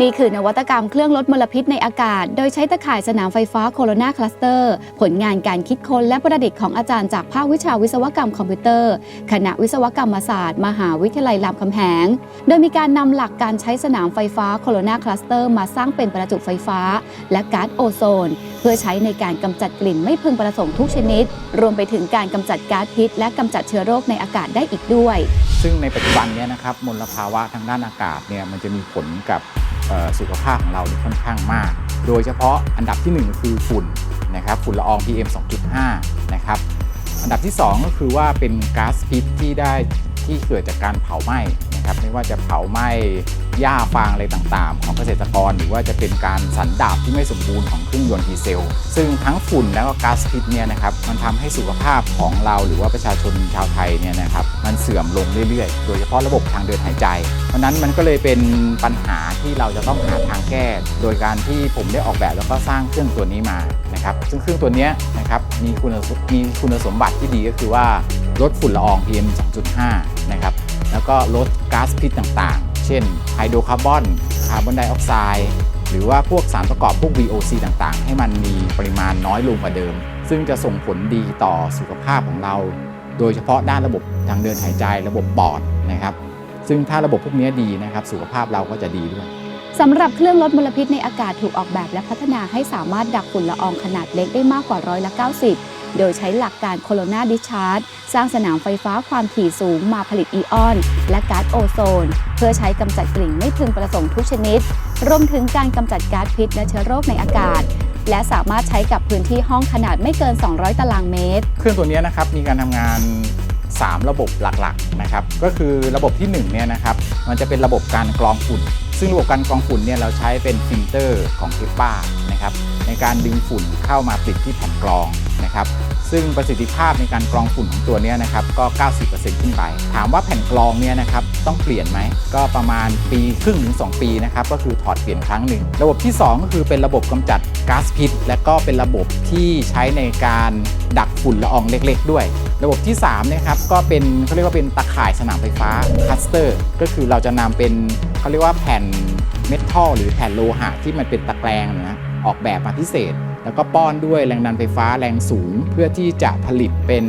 นี่คือนวัตกรรมเครื่องลดมลพิษในอากาศ โดยใช้ตะข่ายสนามไฟฟ้าโคโรนาคลัสเตอร์ ผลงานการคิดค้นและประดิษฐ์ของอาจารย์จากภาควิชาวิศวกรรมคอมพิวเตอร์ คณะวิศวกรรมศาสตร์ มหาวิทยาลัยรามคำแหง โดยมีการนำหลักการใช้สนามไฟฟ้าโคโรนาคลัสเตอร์มาสร้างเป็นประจุไฟฟ้า และก๊าซโอโซน เพื่อใช้ในการกำจัดกลิ่นไม่พึงประสงค์ทุกชนิด รวมไปถึงการกำจัดก๊าซพิษ และกำจัดเชื้อโรคในอากาศได้อีกด้วย ซึ่งในปัจจุบันนี้นะครับมลภาวะทางด้านอากาศเนี่ยมันจะมีผลกับ สุขภาพของเราเนี่ยค่อนข้างมาก โดยเฉพาะอันดับทีหนึ่1 คือฝุ่นนะครับฝุ่นละออง PM 2.5 นะครับอันดับที่ 2 ก็คือว่าเป็นก๊าซพิษที่ได้ที่เกิดจากการเผาไหม้ นะครับไม่ว่าจะเผาไหม้หญ้าฟางอะไรต่างๆ ของเกษตรกร หรือว่าจะเป็นการสันดาบที่ไม่สมบูรณ์ของเครื่องยนต์ดีเซล ซึ่งทั้งฝุ่นแล้วก็ก๊าซพิษเนี่ยนะครับมันทำให้สุขภาพของเราหรือว่าประชาชนชาวไทยเนี่ยนะครับมันเสื่อมลงเรื่อยๆ โดยเฉพาะระบบทางเดินหายใจ เพราะนั้นมันก็เลยเป็นปัญหาที่เราจะต้องหาทางแก้ โดยการที่ผมได้ออกแบบแล้วก็สร้างเครื่องตัวนี้มานะครับซึ่งเครื่องตัวนี้นะครับมีคุณสมมีคุณสมบัติที่ดีก็คือว่าลดฝุ่นละออง PM 2.5 ก็ลดก๊าซพิษต่างๆ เช่นไฮโดรคาร์บอน คาร์บอนไดออกไซด์ หรือว่าพวกสารประกอบพวก VOC ต่างๆ ให้มันมีปริมาณน้อยลงกว่าเดิม ซึ่งจะส่งผลดีต่อสุขภาพของเรา โดยเฉพาะด้านระบบทางเดินหายใจ ระบบปอดนะครับ ซึ่งถ้าระบบพวกนี้ดีนะครับ สุขภาพเราก็จะดีด้วยสำหรับเครื่องลดมลพิษในอากาศถูกออกแบบและพัฒนาให้สามารถดักฝุ่นละอองขนาดเล็กได้มากกว่าร้อยละ90 โดยใช้หลักการโคโรนาดิชาร์จสร้างสนามไฟฟ้าความถี่สูงมาผลิตอีออน และก๊าซโอโซน เพื่อใช้กำจัดกลิ่นไม่พึงประสงค์ทุกชนิด รวมถึงการกำจัดก๊าซพิษและเชื้อโรคในอากาศ และสามารถใช้กับพื้นที่ห้องขนาดไม่เกิน 200 ตารางเมตร เครื่องตัวนี้นะครับมีการทำงาน 3 ระบบหลักๆนะครับก็คือระบบที่1เนี่ยนะครับมันจะเป็นระบบการกรองฝุ่น ซึ่งระบบการกรองฝุ่นเนี่ยเราใช้เป็นฟิลเตอร์ของเทปป้านะครับในการดึงฝุ่นเข้ามาติดที่แผ่นกรองนะครับซึ่งประสิทธิภาพในการกรองฝุ่นของตัวเนี้ยนะครับก็ 90%ขึ้นไป ถามว่าแผ่นกรองเนี่ยนะครับต้องเปลี่ยนไหม ก็ประมาณปีครึ่งถึง 2 ปีนะครับก็คือถอดเปลี่ยนครั้งหนึ่ง ระบบที่ 2 ก็คือเป็นระบบกำจัดก๊าซพิษ และก็เป็นระบบที่ใช้ในการดักฝุ่นละอองเล็ก ๆ ด้วย ระบบที่ 3 นะครับก็เป็นเขาเรียกว่าเป็นตะข่ายสนามไฟฟ้าคัสเตอร์ก็คือเราจะนำเป็นเขาเรียกว่าแผ่นเมทัลหรือแผ่นโลหะที่มันเป็นตะแกรงนะออกแบบมาพิเศษ แล้วก็ป้อนด้วยแรงดันไฟฟ้าแรงสูง เพื่อที่จะผลิตเป็น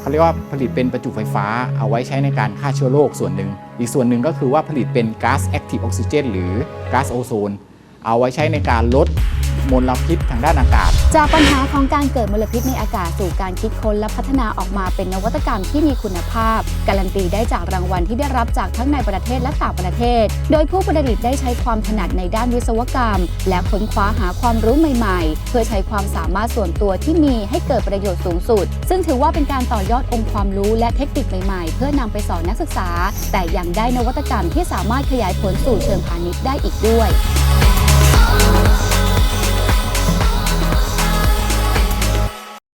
เขาเรียกว่าผลิตเป็นประจุไฟฟ้า เอาไว้ใช้ในการฆ่าเชื้อโรคส่วนหนึ่ง อีกส่วนหนึ่งก็คือว่าผลิตเป็นก๊าซแอคทีฟออกซิเจนหรือก๊าซโอโซน เอาไว้ใช้ในการลด มลพิษทางด้านอากาศ จากปัญหาของการเกิดมลพิษในอากาศสู่การคิดค้นและพัฒนาออกมาเป็นนวัตกรรมที่มีคุณภาพ การันตีได้จากรางวัลที่ได้รับจากทั้งในประเทศและต่างประเทศ โดยผู้ประดิษฐ์ได้ใช้ความถนัดในด้านวิศวกรรม และค้นคว้าหาความรู้ใหม่ๆ เพื่อใช้ความสามารถส่วนตัวที่มีให้เกิดประโยชน์สูงสุด ซึ่งถือว่าเป็นการต่อยอดองค์ความรู้และเทคนิคใหม่ๆ เพื่อนำไปสอนนักศึกษา แต่ยังได้นวัตกรรมที่สามารถขยายผลสู่เชิงพาณิชย์ได้อีกด้วย